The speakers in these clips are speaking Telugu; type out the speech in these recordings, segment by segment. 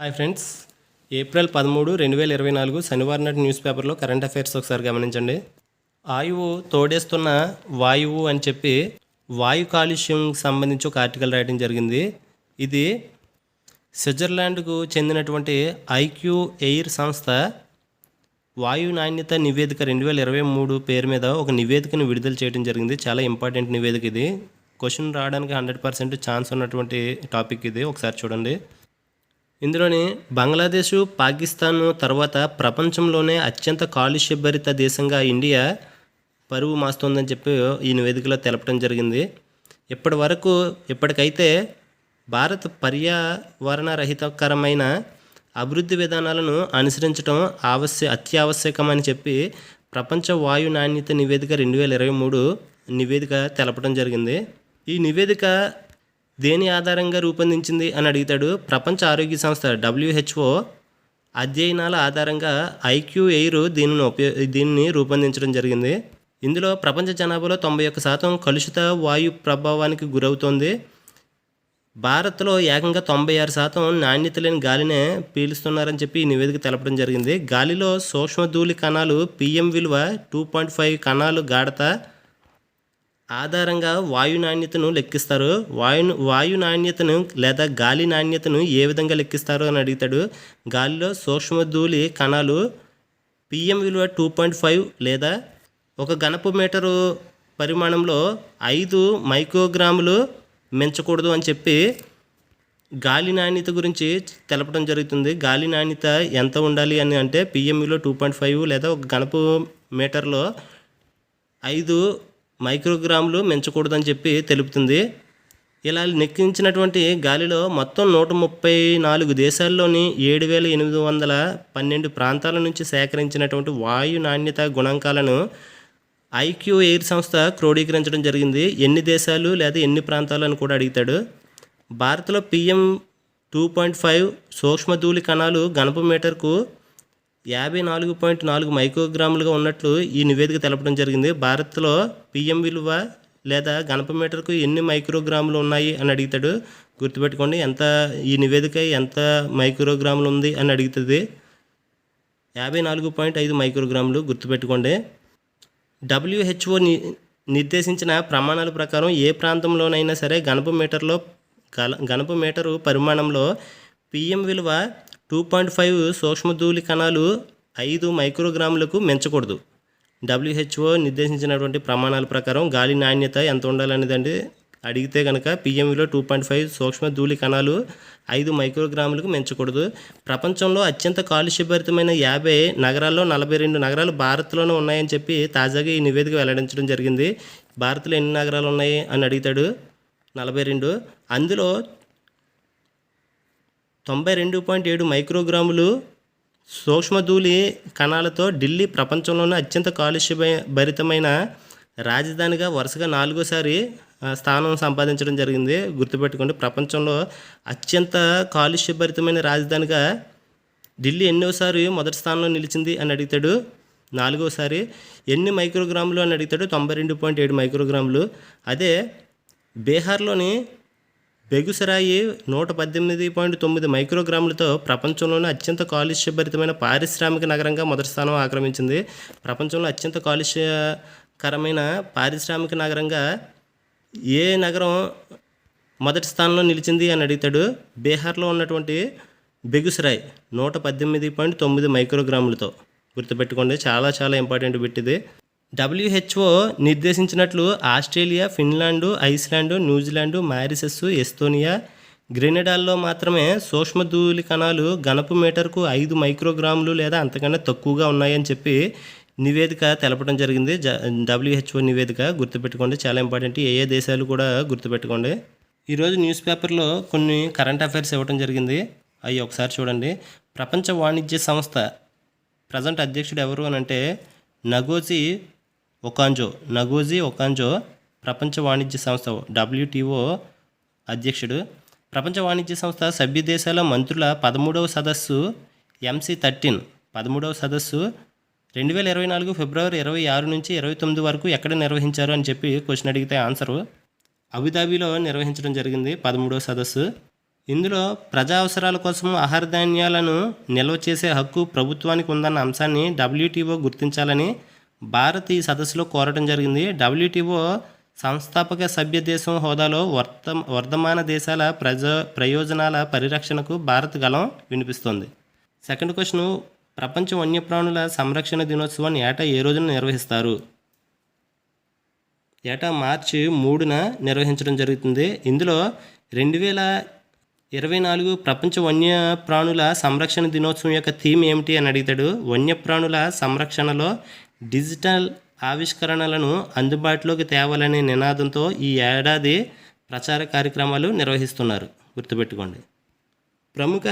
హాయ్ ఫ్రెండ్స్ ఏప్రిల్ పదమూడు రెండు వేల ఇరవై నాలుగు శనివారం నాటి న్యూస్ పేపర్లో కరెంట్ అఫైర్స్ ఒకసారి గమనించండి. ఆయువు తోడేస్తున్న వాయువు అని చెప్పి వాయు కాలుష్యం సంబంధించి ఒక ఆర్టికల్ రాయడం జరిగింది. ఇది స్విట్జర్లాండ్కు చెందినటువంటి ఐక్యూ ఎయిర్ సంస్థ వాయు నాణ్యత నివేదిక రెండు వేల ఇరవై మూడు పేరు మీద ఒక నివేదికను విడుదల చేయడం జరిగింది. చాలా ఇంపార్టెంట్ నివేదిక ఇది. క్వశ్చన్ రావడానికి హండ్రెడ్ పర్సెంట్ ఛాన్స్ ఉన్నటువంటి టాపిక్ ఇది. ఒకసారి చూడండి. ఇందులోని బంగ్లాదేశ్ పాకిస్తాన్ తర్వాత ప్రపంచంలోనే అత్యంత కాలుష్యభరిత దేశంగా ఇండియా పరువు మాస్తోందని చెప్పి ఈ నివేదికలో తెలపడం జరిగింది. ఇప్పటి వరకు ఇప్పటికైతే భారత్ పర్యావరణ రహితకరమైన అభివృద్ధి విధానాలను అనుసరించడం ఆవశ్య అత్యావశ్యకమని చెప్పి ప్రపంచ వాయు నాణ్యత నివేదిక రెండు వేల ఇరవై మూడు నివేదిక తెలపడం జరిగింది. ఈ నివేదిక దేని ఆధారంగా రూపొందించింది అని అడుగుతాడు ప్రపంచ ఆరోగ్య సంస్థ డబ్ల్యూహెచ్ఓ అధ్యయనాల ఆధారంగా ఐక్యూ ఎయిర్ దీనిని ఉపయో దీనిని రూపొందించడం జరిగింది. ఇందులో ప్రపంచ జనాభాలో తొంభై ఒక్క శాతం కలుషిత వాయు ప్రభావానికి గురవుతోంది. భారత్లో ఏకంగా తొంభై ఆరు శాతం నాణ్యత లేని గాలినే పీలుస్తున్నారని చెప్పి ఈ నివేదిక తెలపడం జరిగింది. గాలిలో సూక్ష్మధూళి కణాలు పిఎం విలువ టూ పాయింట్ ఫైవ్ కణాలు గాఢత ఆధారంగా వాయు నాణ్యతను లెక్కిస్తారు. వాయు వాయు నాణ్యతను లేదా గాలి నాణ్యతను ఏ విధంగా లెక్కిస్తారు అని అడుగుతాడు. గాలిలో సూక్ష్మధూళి కణాలు పిఎం విలువ టూ పాయింట్ ఫైవ్ లేదా ఒక గణపు మీటరు పరిమాణంలో ఐదు మైక్రోగ్రాములు మించకూడదు అని చెప్పి గాలి నాణ్యత గురించి తెలపడం జరుగుతుంది. గాలి నాణ్యత ఎంత ఉండాలి అని అంటే పిఎంఈలో టూ పాయింట్ ఫైవ్ లేదా ఒక గణపు మీటర్లో ఐదు మైక్రోగ్రాములు మించకూడదని చెప్పి తెలుపుతుంది. ఇలా నెక్కించినటువంటి గాలిలో మొత్తం నూట ముప్పై నాలుగు దేశాల్లోని ఏడు వేల ఎనిమిది వందల పన్నెండు ప్రాంతాల నుంచి సేకరించినటువంటి వాయు నాణ్యత గుణాంకాలను ఐక్యూ ఎయిర్ సంస్థ క్రోడీకరించడం జరిగింది. ఎన్ని దేశాలు లేదా ఎన్ని ప్రాంతాలను కూడా అడుగుతాడు. భారత్లో పిఎం టూ పాయింట్ ఫైవ్ సూక్ష్మధూళి కణాలు గణపు మీటర్కు యాభై నాలుగు పాయింట్ నాలుగు మైక్రోగ్రాములుగా ఉన్నట్లు ఈ నివేదిక తెలపడం జరిగింది. భారత్లో పిఎం విలువ లేదా గణప మీటర్కు ఎన్ని మైక్రోగ్రాములు ఉన్నాయి అని అడుగుతాడు. గుర్తుపెట్టుకోండి ఎంత ఈ నివేదిక ఎంత మైక్రోగ్రాములు ఉంది అని అడుగుతుంది. యాభై నాలుగు పాయింట్ ఐదు మైక్రోగ్రాములు గుర్తుపెట్టుకోండి. డబ్ల్యూహెచ్ఓ ని నిర్దేశించిన ప్రమాణాల ప్రకారం ఏ ప్రాంతంలోనైనా సరే గణప మీటర్లో గల గణప మీటరు పరిమాణంలో పిఎం విలువ టూ పాయింట్ ఫైవ్ సూక్ష్మధూళి కణాలు ఐదు మైక్రోగ్రాములకు మించకూడదు. డబ్ల్యూహెచ్ఓ నిర్దేశించినటువంటి ప్రమాణాల ప్రకారం గాలి నాణ్యత ఎంత ఉండాలనేదండి అడిగితే కనుక పిఎంవిలో టూ పాయింట్ ఫైవ్ సూక్ష్మ ధూళి కణాలు ఐదు మైక్రోగ్రాములకు మించకూడదు. ప్రపంచంలో అత్యంత కాలుష్యభరితమైన యాభై నగరాల్లో నలభై రెండు నగరాలు భారత్లోనే ఉన్నాయని చెప్పి తాజాగా ఈ నివేదిక వెల్లడించడం జరిగింది. భారత్లో ఎన్ని నగరాలు ఉన్నాయి అని అడుగుతాడు. నలభై రెండు. అందులో తొంభై రెండు పాయింట్ ఏడు మైక్రోగ్రాములు సూక్ష్మధూళి కణాలతో ఢిల్లీ ప్రపంచంలోనే అత్యంత కాలుష్య భరితమైన రాజధానిగా వరుసగా నాలుగోసారి స్థానం సంపాదించడం జరిగింది. గుర్తుపెట్టుకోండి ప్రపంచంలో అత్యంత కాలుష్యభరితమైన రాజధానిగా ఢిల్లీ ఎన్నోసారి మొదటి స్థానంలో నిలిచింది అని అడుగుతాడు నాలుగోసారి ఎన్ని మైక్రోగ్రాములు అని అడుగుతాడు తొంభై రెండు పాయింట్ ఏడు మైక్రోగ్రాములు. అదే బీహార్లోని బెగుసరాయి నూట పద్దెనిమిది పాయింట్ తొమ్మిది మైక్రోగ్రాములతో ప్రపంచంలోనే అత్యంత కాలుష్యభరితమైన పారిశ్రామిక నగరంగా మొదటి స్థానం ఆక్రమించింది. ప్రపంచంలో అత్యంత కాలుష్యకరమైన పారిశ్రామిక నగరంగా ఏ నగరం మొదటి స్థానంలో నిలిచింది అని అడుగుతాడు. బీహార్లో ఉన్నటువంటి బెగుసరాయ్ నూట పద్దెనిమిది పాయింట్ తొమ్మిది మైక్రోగ్రాములతో గుర్తుపెట్టుకోండి. చాలా చాలా ఇంపార్టెంట్ పెట్టింది WHO నిర్దేశించినట్లు Australia Finland Iceland New Zealand Mauritius Estonia గ్రెనడాల్లో మాత్రమే సూక్ష్మధూళి కణాలు గణపు మీటర్కు ఐదు మైక్రోగ్రాములు లేదా అంతకన్నా తక్కువగా ఉన్నాయని చెప్పి నివేదిక తెలపడం జరిగింది. జ డబ్ల్యూహెచ్ఓ నివేదిక గుర్తుపెట్టుకోండి. చాలా ఇంపార్టెంట్. ఏ ఏ దేశాలు కూడా గుర్తుపెట్టుకోండి. ఈరోజు న్యూస్ పేపర్లో కొన్ని కరెంట్ అఫైర్స్ ఇవ్వడం జరిగింది. అవి ఒకసారి చూడండి. ప్రపంచ వాణిజ్య సంస్థ ప్రజెంట్ అధ్యక్షుడు ఎవరు అని అంటే నగోజీ ఒకాంజో నగోజీ ఒకాంజో ప్రపంచ వాణిజ్య సంస్థ డబ్ల్యూటీఓ అధ్యక్షుడు. ప్రపంచ వాణిజ్య సంస్థ సభ్య దేశాల మంత్రుల పదమూడవ సదస్సు ఎంసీ థర్టీన్ పదమూడవ సదస్సు రెండు వేల ఇరవై నాలుగు ఫిబ్రవరి ఇరవై ఆరు నుంచి ఇరవై తొమ్మిది వరకు ఎక్కడ నిర్వహించారు అని చెప్పి క్వశ్చన్ అడిగితే ఆన్సరు అబుదాబీలో నిర్వహించడం జరిగింది పదమూడవ సదస్సు. ఇందులో ప్రజా అవసరాల కోసం ఆహార ధాన్యాలను నిల్వ చేసే హక్కు ప్రభుత్వానికి ఉందన్న అంశాన్ని డబ్ల్యూటీఓ గుర్తించాలని భారత్ ఈ సదస్సులో కోరడం జరిగింది. డబ్ల్యూటీఓ సంస్థాపక సభ్య దేశం హోదాలో వర్త వర్ధమాన దేశాల ప్రజ ప్రయోజనాల పరిరక్షణకు భారత్ గలం వినిపిస్తోంది. సెకండ్ క్వశ్చన్ ప్రపంచ వన్యప్రాణుల సంరక్షణ దినోత్సవాన్ని ఏటా ఏ రోజున నిర్వహిస్తారు? ఏటా మార్చి మూడున నిర్వహించడం జరుగుతుంది. ఇందులో రెండు వేల ఇరవై నాలుగు ప్రపంచ వన్యప్రాణుల సంరక్షణ దినోత్సవం యొక్క థీమ్ ఏమిటి అని అడిగితాడు. వన్యప్రాణుల సంరక్షణలో డిజిటల్ ఆవిష్కరణలను అందుబాటులోకి తేవాలనే నినాదంతో ఈ ఏడాది ప్రచార కార్యక్రమాలు నిర్వహిస్తున్నారు. గుర్తుపెట్టుకోండి. ప్రముఖ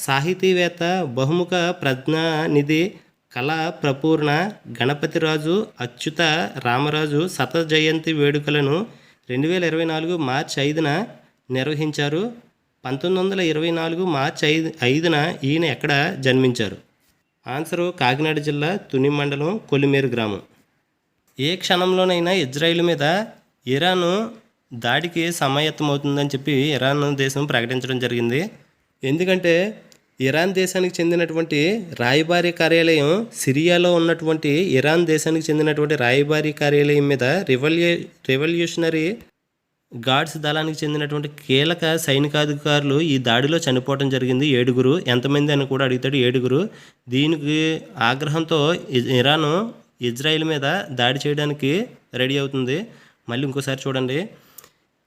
సాహితీవేత్త బహుముఖ ప్రజ్ఞానిధి కళా ప్రపూర్ణ గణపతిరాజు అచ్యుత రామరాజు శత జయంతి వేడుకలను రెండు వేల ఇరవై నాలుగు మార్చి ఐదున నిర్వహించారు. పంతొమ్మిది వందల ఇరవై నాలుగు మార్చి ఐదు ఐదున ఈయన ఎక్కడ జన్మించారు? ఆన్సరు కాకినాడ జిల్లా తుని మండలం కొలిమేరు గ్రామం. ఏ క్షణంలోనైనా ఇజ్రాయిల్ మీద ఇరాన్ దాడికి సమాయత్తమవుతుందని చెప్పి ఇరాన్ దేశం ప్రకటించడం జరిగింది. ఎందుకంటే ఇరాన్ దేశానికి చెందినటువంటి రాయబారి కార్యాలయం సిరియాలో ఉన్నటువంటి ఇరాన్ దేశానికి చెందినటువంటి రాయబారి కార్యాలయం మీద రివల్యూ రెవల్యూషనరీ గాడ్స్ దళానికి చెందినటువంటి కీలక సైనికాధికారులు ఈ దాడిలో చనిపోవడం జరిగింది. ఏడుగురు ఎంతమంది అని కూడా అడుగుతాడు ఏడుగురు. దీనికి ఆగ్రహంతో ఇరాను ఇరాన్ ఇజ్రాయిల్ మీద దాడి చేయడానికి రెడీ అవుతుంది. మళ్ళీ ఇంకోసారి చూడండి.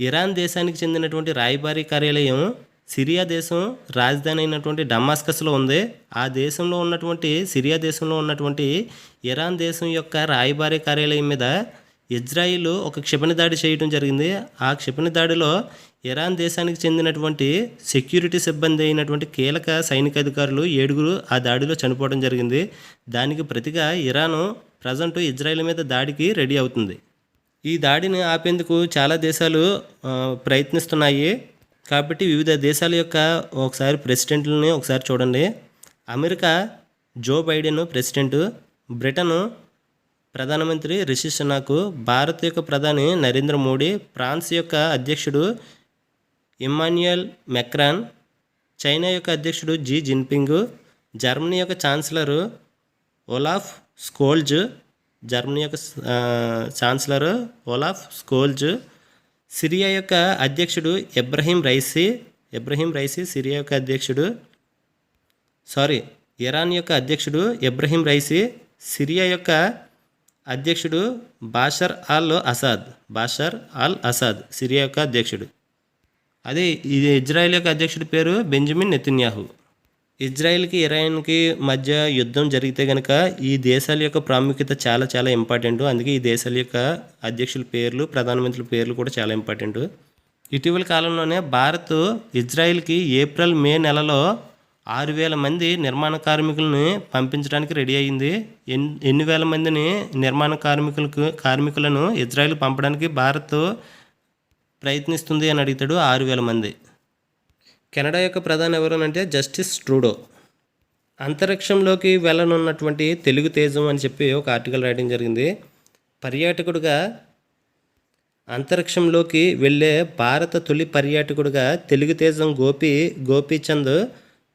ఇరాన్ దేశానికి చెందినటువంటి రాయబారి కార్యాలయం సిరియా దేశం రాజధాని అయినటువంటి డమాస్కస్లో ఉంది. ఆ దేశంలో ఉన్నటువంటి సిరియా దేశంలో ఉన్నటువంటి ఇరాన్ దేశం యొక్క రాయబారి కార్యాలయం మీద ఇజ్రాయిల్ ఒక క్షిపణి దాడి చేయడం జరిగింది. ఆ క్షిపణి దాడిలో ఇరాన్ దేశానికి చెందినటువంటి సెక్యూరిటీ సిబ్బంది అయినటువంటి కీలక సైనిక అధికారులు ఏడుగురు ఆ దాడిలో చనిపోవడం జరిగింది. దానికి ప్రతిగా ఇరాను ప్రజెంట్ ఇజ్రాయిల్ మీద దాడికి రెడీ అవుతుంది. ఈ దాడిని ఆపేందుకు చాలా దేశాలు ప్రయత్నిస్తున్నాయి. కాబట్టి వివిధ దేశాల యొక్క ఒకసారి ప్రెసిడెంట్లని ఒకసారి చూడండి. America Joe Biden president Britain ప్రధానమంత్రి రిషి సునాకు భారత్ యొక్క ప్రధాని నరేంద్ర మోడీ ఫ్రాన్స్ యొక్క అధ్యక్షుడు ఇమ్మాన్యుయల్ మెక్రాన్ చైనా యొక్క అధ్యక్షుడు జీ జిన్పింగ్ జర్మనీ యొక్క ఛాన్సలర్ ఓలాఫ్ స్కోల్జ్ జర్మనీ యొక్క ఛాన్సలర్ ఒలాఫ్ స్కోల్జ్ సిరియా యొక్క అధ్యక్షుడు Ibrahim Raisi Ibrahim Raisi Syria యొక్క అధ్యక్షుడు సారీ ఇరాన్ యొక్క అధ్యక్షుడు ఇబ్రహీం రైసీ సిరియా యొక్క అధ్యక్షుడు Bashar al Assad Bashar al Assad Syria యొక్క అధ్యక్షుడు. అదే ఇది ఇజ్రాయెల్ యొక్క అధ్యక్షుడి పేరు బెంజమిన్ నెతన్యాహు. ఇజ్రాయెల్కి ఇరాన్కి మధ్య యుద్ధం జరిగితే కనుక ఈ దేశాల యొక్క ప్రాముఖ్యత చాలా చాలా ఇంపార్టెంట్. అందుకే ఈ దేశాల యొక్క అధ్యక్షుల పేర్లు ప్రధానమంత్రుల పేర్లు కూడా చాలా ఇంపార్టెంట్. ఇటీవల కాలంలోనే భారత్ ఇజ్రాయెల్కి ఏప్రిల్ మే నెలలో ఆరు వేల మంది నిర్మాణ కార్మికులను పంపించడానికి రెడీ అయింది ఎన్ని ఎన్ని వేల మందిని నిర్మాణ కార్మికులకు కార్మికులను ఇజ్రాయెల్ పంపడానికి భారత్ ప్రయత్నిస్తుంది అని అడుగుతాడు ఆరు వేల మంది. కెనడా యొక్క ప్రధాని ఎవరనంటే అంటే జస్టిస్ ట్రూడో. అంతరిక్షంలోకి వెళ్ళనున్నటువంటి తెలుగు తేజం అని చెప్పి ఒక ఆర్టికల్ రాయడం జరిగింది. పర్యాటకుడుగా అంతరిక్షంలోకి వెళ్ళే భారత తొలి పర్యాటకుడుగా తెలుగు తేజం గోపి గోపీచంద్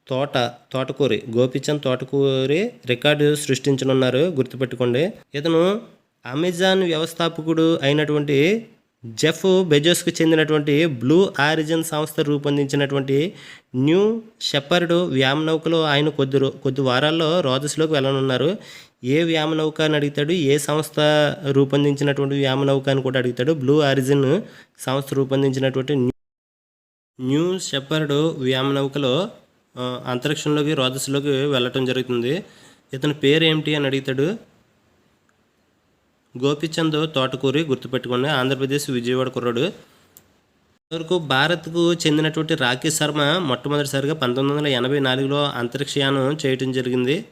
తోట తోటకూరి గోపీచంద్ తోటకూరి రికార్డు సృష్టించనున్నారు గుర్తుపెట్టుకోండి. ఇతను అమెజాన్ వ్యవస్థాపకుడు అయినటువంటి జెఫ్ బెజోస్కు చెందినటువంటి బ్లూ ఆరిజిన్ సంస్థ రూపొందించినటువంటి న్యూ షెపర్డ్ వ్యామనౌకలో ఆయన కొద్ది కొద్ది వారాల్లో రోదస్లోకి వెళ్ళనున్నారు. ఏ వ్యామనౌక అని అడుగుతాడు ఏ సంస్థ రూపొందించినటువంటి వ్యామనౌక అని కూడా అడుగుతాడు. బ్లూ ఆరిజిన్ సంస్థ రూపొందించినటువంటి న్యూ- న్యూ షెపర్డ్ వ్యామనౌకలో అంతరిక్షంలోకి రోదస్లోకి వెళ్ళటం జరుగుతుంది. ఇతని పేరు ఏమిటి అని అడుగుతాడు. గోపిచంద్ తోటకూరి గుర్తుపెట్టుకోండి ఆంధ్రప్రదేశ్ విజయవాడ కుర్రాడు. వరకు భారత్కు చెందినటువంటి రాకేష్ శర్మ మొట్టమొదటిసారిగా పంతొమ్మిది వందల ఎనభై నాలుగులో అంతరిక్షయానం చేయటం జరిగింది.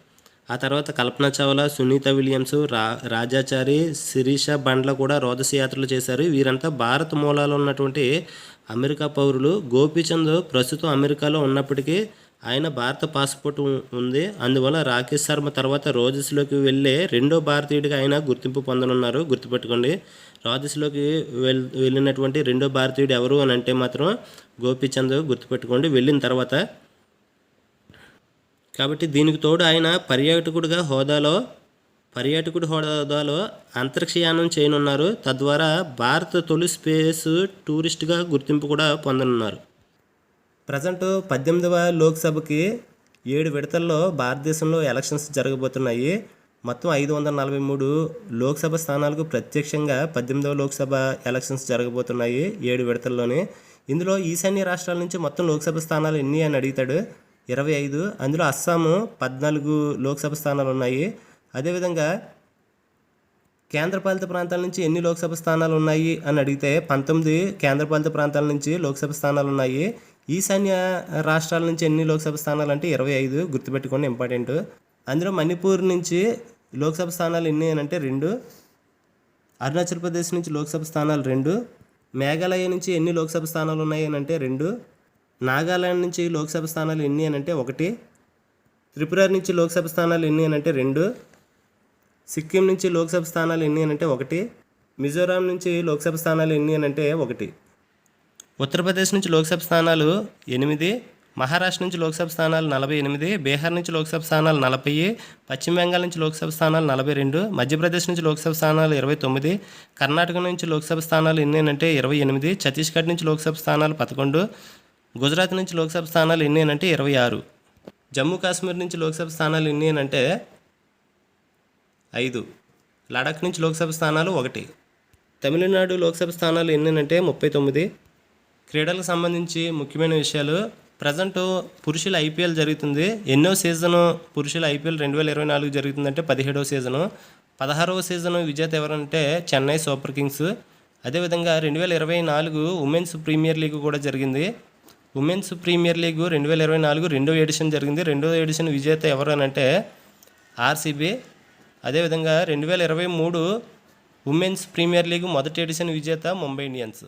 ఆ తర్వాత కల్పన చావ్లా సునీత విలియమ్స్ రా రాజాచారి శిరీష బండ్ల కూడా రోదస యాత్రలు చేశారు. వీరంతా భారత మూలాలు ఉన్నటువంటి అమెరికా పౌరులు. గోపీచంద్ ప్రస్తుతం అమెరికాలో ఉన్నప్పటికీ ఆయన భారత పాస్పోర్ట్ ఉంది. అందువల్ల రాకేష్ శర్మ తర్వాత రోజెస్లోకి వెళ్ళే రెండో భారతీయుడిగా ఆయన గుర్తింపు పొందనున్నారు. గుర్తుపెట్టుకోండి. రాజెస్లోకి వెల్ వెళ్ళినటువంటి రెండో భారతీయుడు ఎవరు అని అంటే మాత్రం గోపీచంద్ గుర్తుపెట్టుకోండి. వెళ్ళిన తర్వాత కాబట్టి దీనికి తోడు ఆయన పర్యాటకుడిగా హోదాలో పర్యాటకుడి హోదాలో అంతరిక్షయానం చేయనున్నారు. తద్వారా భారత తొలి స్పేస్ టూరిస్ట్గా గుర్తింపు కూడా పొందనున్నారు. ప్రజెంట్ పద్దెనిమిదవ లోక్సభకి ఏడు విడతల్లో భారతదేశంలో ఎలక్షన్స్ జరగబోతున్నాయి. మొత్తం ఐదు వందల నలభై మూడు లోక్సభ స్థానాలకు ప్రత్యక్షంగా పద్దెనిమిదవ లోక్సభ ఎలక్షన్స్ జరగబోతున్నాయి ఏడు విడతల్లోనే. ఇందులో ఈశాన్య రాష్ట్రాల నుంచి మొత్తం లోక్సభ స్థానాలు ఎన్ని అని అడుగుతాడు? ఇరవై ఐదు. అందులో అస్సాము పద్నాలుగు లోక్సభ స్థానాలు ఉన్నాయి. అదేవిధంగా కేంద్రపాలిత ప్రాంతాల నుంచి ఎన్ని లోక్సభ స్థానాలు ఉన్నాయి అని అడిగితే పంతొమ్మిది కేంద్రపాలిత ప్రాంతాల నుంచి లోక్సభ స్థానాలు ఉన్నాయి. ఈశాన్య రాష్ట్రాల నుంచి ఎన్ని లోక్సభ స్థానాలు అంటే ఇరవై ఐదు గుర్తుపెట్టుకోండి ఇంపార్టెంట్. అందులో మణిపూర్ నుంచి లోక్సభ స్థానాలు ఎన్ని అంటే రెండు అరుణాచల్ ప్రదేశ్ నుంచి లోక్సభ స్థానాలు రెండు మేఘాలయ నుంచి ఎన్ని లోక్సభ స్థానాలు ఉన్నాయి అని అంటే రెండు నాగాలాండ్ నుంచి లోక్సభ స్థానాలు ఎన్ని అని అంటే ఒకటి త్రిపుర నుంచి లోక్సభ స్థానాలు ఎన్ని అని అంటే రెండు సిక్కిం నుంచి లోక్సభ స్థానాలు ఎన్ని అని అంటే ఒకటి మిజోరాం నుంచి లోక్సభ స్థానాలు ఎన్ని అని అంటే ఒకటి. ఉత్తరప్రదేశ్ నుంచి లోక్సభ స్థానాలు ఎనిమిది మహారాష్ట్ర నుంచి లోక్సభ స్థానాలు నలభై ఎనిమిది బీహార్ నుంచి లోక్సభ స్థానాలు నలభై పశ్చిమ బెంగాల్ నుంచి లోక్సభ స్థానాలు నలభై రెండు మధ్యప్రదేశ్ నుంచి లోక్సభ స్థానాలు ఇరవై తొమ్మిది కర్ణాటక నుంచి లోక్సభ స్థానాలు ఎన్ని అంటే ఇరవై ఎనిమిది ఛత్తీస్గఢ్ నుంచి లోక్సభ స్థానాలు పదకొండు గుజరాత్ నుంచి లోక్సభ స్థానాలు ఎన్ని అంటే ఇరవై ఆరు జమ్మూ కాశ్మీర్ నుంచి లోక్సభ స్థానాలు ఎన్నేనంటే ఐదు లడాక్ నుంచి లోక్సభ స్థానాలు ఒకటి తమిళనాడు లోక్సభ స్థానాలు ఎన్ని అంటే ముప్పై తొమ్మిది క్రీడలకు సంబంధించి ముఖ్యమైన విషయాలు. ప్రజెంట్ పురుషుల ఐపీఎల్ జరుగుతుంది. ఎన్నో సీజను పురుషుల ఐపీఎల్ రెండు వేల ఇరవై నాలుగు జరుగుతుందంటే పదిహేడవ సీజను. పదహారవ సీజను విజేత ఎవరంటే చెన్నై సూపర్ కింగ్స్. అదేవిధంగా రెండు వేల ఇరవై నాలుగు ఉమెన్స్ ప్రీమియర్ లీగ్ కూడా జరిగింది. ఉమెన్స్ ప్రీమియర్ లీగ్ రెండు వేల ఇరవై నాలుగు రెండో ఎడిషన్ జరిగింది. రెండో ఎడిషన్ విజేత ఎవరు అని అంటే ఆర్సీబీ. అదేవిధంగా రెండు వేల ఇరవై మూడు ఉమెన్స్ ప్రీమియర్ లీగ్ మొదటి ఎడిషన్ విజేత ముంబై ఇండియన్స్.